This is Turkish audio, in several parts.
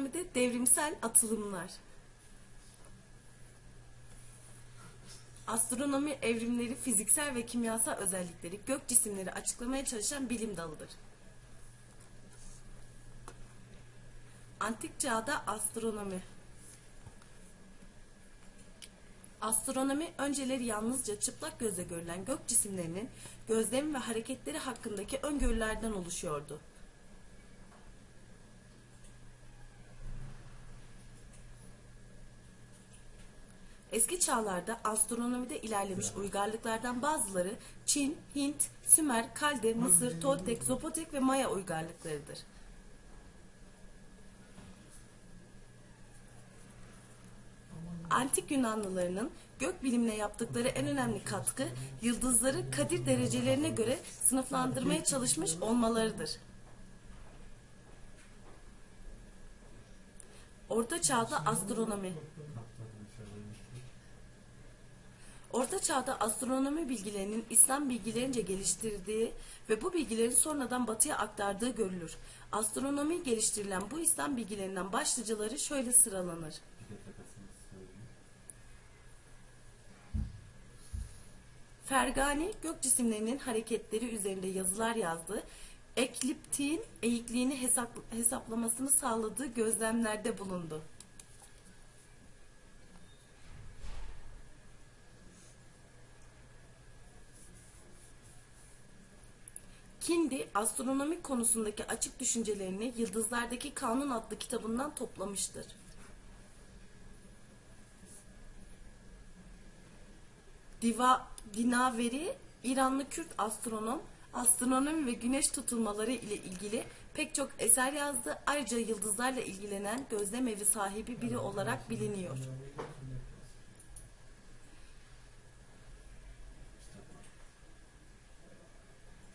Astronomide devrimsel atılımlar. Astronomi evrimleri, fiziksel ve kimyasal özellikleri, gök cisimleri açıklamaya çalışan bilim dalıdır. Antik çağda astronomi. Astronomi önceleri yalnızca çıplak gözle görülen gök cisimlerinin gözlem ve hareketleri hakkındaki öngörülerden oluşuyordu. Eski çağlarda astronomide ilerlemiş uygarlıklardan bazıları Çin, Hint, Sümer, Kalde, Mısır, Toltek, Zopotek ve Maya uygarlıklarıdır. Antik Yunanlılarının gök bilimine yaptıkları en önemli katkı yıldızları kadir derecelerine göre sınıflandırmaya çalışmış olmalarıdır. Orta Çağda astronomi Orta Çağ'da astronomi bilgilerinin İslam bilgilerince geliştirdiği ve bu bilgilerin sonradan batıya aktardığı görülür. Astronomi geliştirilen bu İslam bilgilerinden başlıcaları şöyle sıralanır. Fergani gök cisimlerinin hareketleri üzerinde yazılar yazdı. Ekliptiğin eğikliğini hesap- hesaplamasını sağladığı gözlemlerde bulundu. Kindi astronomi konusundaki açık düşüncelerini Yıldızlardaki Kanun adlı kitabından toplamıştır. Diva, Dinaveri, İranlı Kürt astronom, astronomi ve güneş tutulmaları ile ilgili pek çok eser yazdı. Ayrıca yıldızlarla ilgilenen gözlem evi sahibi biri olarak biliniyor.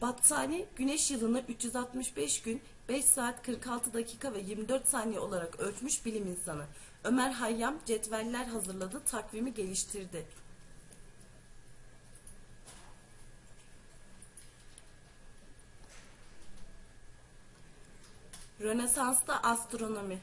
Batsani güneş yılını 365 gün 5 saat 46 dakika ve 24 saniye olarak ölçmüş bilim insanı. Ömer Hayyam cetveller hazırladı, takvimi geliştirdi. Rönesans'ta astronomi.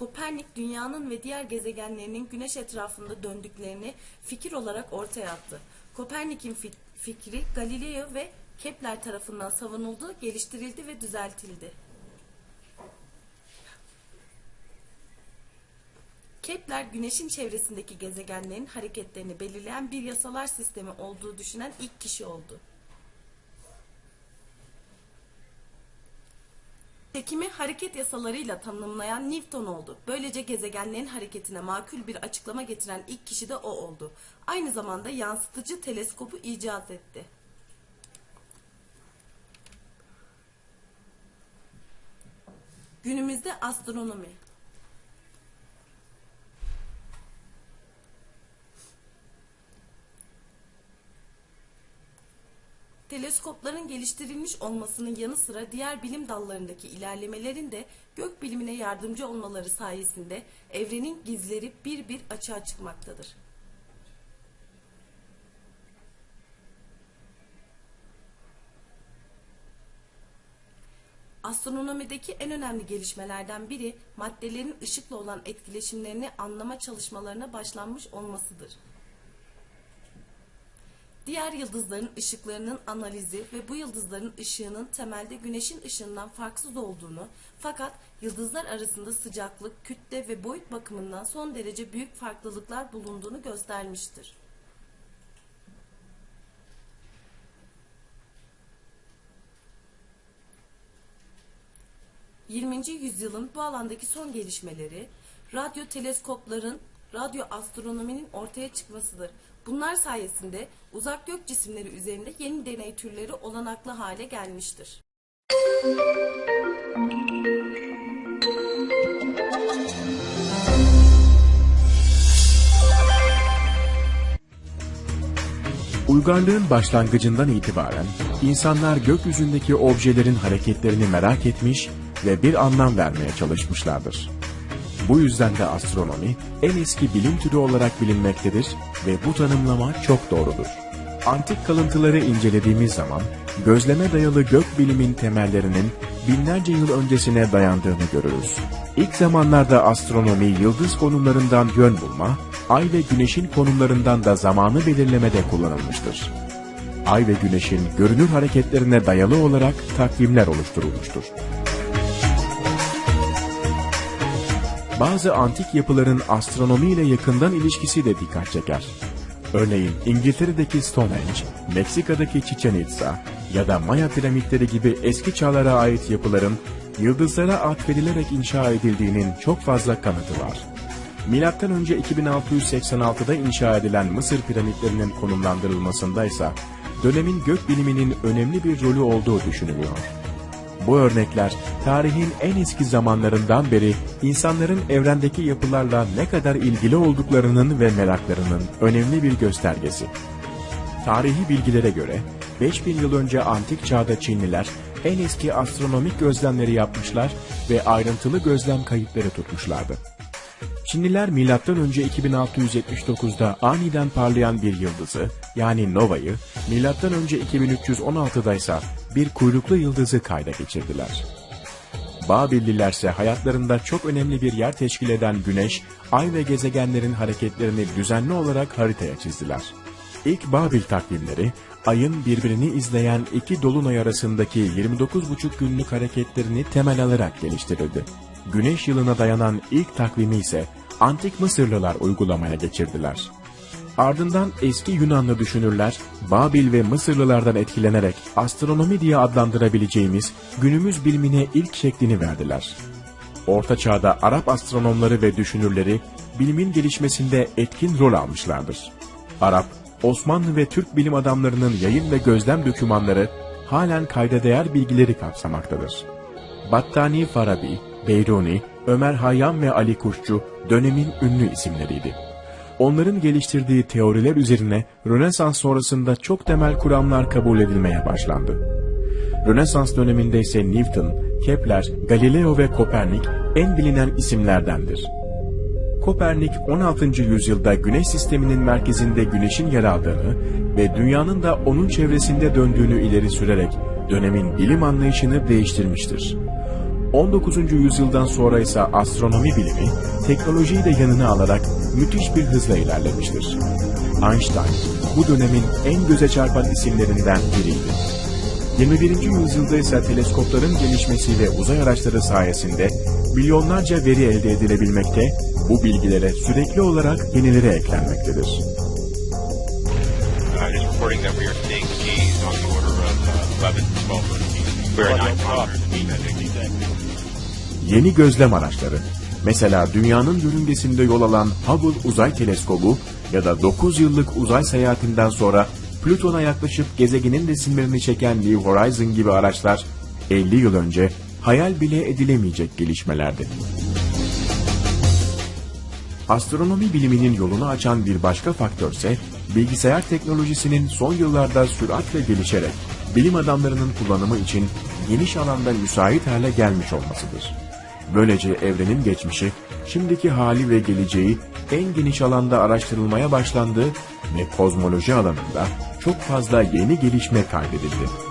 Kopernik dünyanın ve diğer gezegenlerinin güneş etrafında döndüklerini fikir olarak ortaya attı. Kopernik'in fi- fikri Galileo ve Kepler tarafından savunuldu, geliştirildi ve düzeltildi. Kepler güneşin çevresindeki gezegenlerin hareketlerini belirleyen bir yasalar sistemi olduğu düşünen ilk kişi oldu. Çekimi hareket yasalarıyla tanımlayan Newton oldu. Böylece gezegenlerin hareketine makul bir açıklama getiren ilk kişi de o oldu. Aynı zamanda yansıtıcı teleskopu icat etti. Günümüzde astronomi. Teleskopların geliştirilmiş olmasının yanı sıra diğer bilim dallarındaki ilerlemelerin de gök bilimine yardımcı olmaları sayesinde evrenin gizleri bir bir açığa çıkmaktadır. Astronomideki en önemli gelişmelerden biri maddelerin ışıkla olan etkileşimlerini anlama çalışmalarına başlanmış olmasıdır. Diğer yıldızların ışıklarının analizi ve bu yıldızların ışığının temelde güneşin ışığından farksız olduğunu fakat yıldızlar arasında sıcaklık, kütle ve boyut bakımından son derece büyük farklılıklar bulunduğunu göstermiştir. ...20. yüzyılın bu alandaki son gelişmeleri... ...radyo teleskopların, radyo astronominin ortaya çıkmasıdır. Bunlar sayesinde uzak gök cisimleri üzerinde yeni deney türleri olanaklı hale gelmiştir. Uygarlığın başlangıcından itibaren insanlar gökyüzündeki objelerin hareketlerini merak etmiş ve bir anlam vermeye çalışmışlardır. Bu yüzden de astronomi en eski bilim türü olarak bilinmektedir ve bu tanımlama çok doğrudur. Antik kalıntıları incelediğimiz zaman gözleme dayalı gök bilimin temellerinin binlerce yıl öncesine dayandığını görürüz. İlk zamanlarda astronomi yıldız konumlarından yön bulma, ay ve güneşin konumlarından da zamanı belirlemede kullanılmıştır. Ay ve güneşin görünür hareketlerine dayalı olarak takvimler oluşturulmuştur. Bazı antik yapıların astronomi ile yakından ilişkisi de dikkat çeker. Örneğin İngiltere'deki Stonehenge, Meksika'daki Chichen Itza ya da Maya piramitleri gibi eski çağlara ait yapıların yıldızlara atfedilerek inşa edildiğinin çok fazla kanıtı var. Milattan önce 2686'da inşa edilen Mısır piramitlerinin konumlandırılmasında ise dönemin gök biliminin önemli bir rolü olduğu düşünülüyor. Bu örnekler tarihin en eski zamanlarından beri insanların evrendeki yapılarla ne kadar ilgili olduklarının ve meraklarının önemli bir göstergesi. Tarihi bilgilere göre 5000 yıl önce antik çağda Çinliler en eski astronomik gözlemleri yapmışlar ve ayrıntılı gözlem kayıtları tutmuşlardı. Çinliler M.Ö. 2679'da aniden parlayan bir yıldızı yani novayı, M.Ö. 2316'da ise bir kuyruklu yıldızı kayda geçirdiler. Babilliler ise hayatlarında çok önemli bir yer teşkil eden güneş, ay ve gezegenlerin hareketlerini düzenli olarak haritaya çizdiler. İlk Babil takvimleri, ayın birbirini izleyen iki dolunay arasındaki 29,5 günlük hareketlerini temel alarak geliştirildi. Güneş yılına dayanan ilk takvimi ise antik Mısırlılar uygulamaya geçirdiler. Ardından eski Yunanlı düşünürler Babil ve Mısırlılardan etkilenerek astronomi diye adlandırabileceğimiz günümüz bilimine ilk şeklini verdiler. Orta Çağ'da Arap astronomları ve düşünürleri bilimin gelişmesinde etkin rol almışlardır. Arap, Osmanlı ve Türk bilim adamlarının yayın ve gözlem dokümanları halen kayda değer bilgileri kapsamaktadır. Battani Farabi, Beyruni, Ömer Hayyam ve Ali Kuşçu dönemin ünlü isimleriydi. Onların geliştirdiği teoriler üzerine Rönesans sonrasında çok temel kuramlar kabul edilmeye başlandı. Rönesans döneminde ise Newton, Kepler, Galileo ve Kopernik en bilinen isimlerdendir. Kopernik 16. yüzyılda Güneş sisteminin merkezinde Güneş'in yer aldığını ve dünyanın da onun çevresinde döndüğünü ileri sürerek dönemin bilim anlayışını değiştirmiştir. 19. yüzyıldan sonra ise astronomi bilimi teknolojiyi de yanına alarak müthiş bir hızla ilerlemiştir. Einstein bu dönemin en göze çarpan isimlerinden biriydi. 21. yüzyılda ise teleskopların gelişmesi ve uzay araçları sayesinde milyonlarca veri elde edilebilmekte, bu bilgilere sürekli olarak yenileri eklenmektedir. Uh, that we are seeing Yeni gözlem araçları, mesela dünyanın yörüngesinde yol alan Hubble Uzay Teleskobu ya da 9 yıllık uzay seyahatinden sonra Plüton'a yaklaşıp gezegenin resimlerini çeken New Horizon gibi araçlar 50 yıl önce hayal bile edilemeyecek gelişmelerdi. Astronomi biliminin yolunu açan bir başka faktör ise bilgisayar teknolojisinin son yıllarda süratle gelişerek bilim adamlarının kullanımı için geniş alanda müsait hale gelmiş olmasıdır. Böylece evrenin geçmişi, şimdiki hali ve geleceği en geniş alanda araştırılmaya başlandı ve kozmoloji alanında çok fazla yeni gelişme kaydedildi.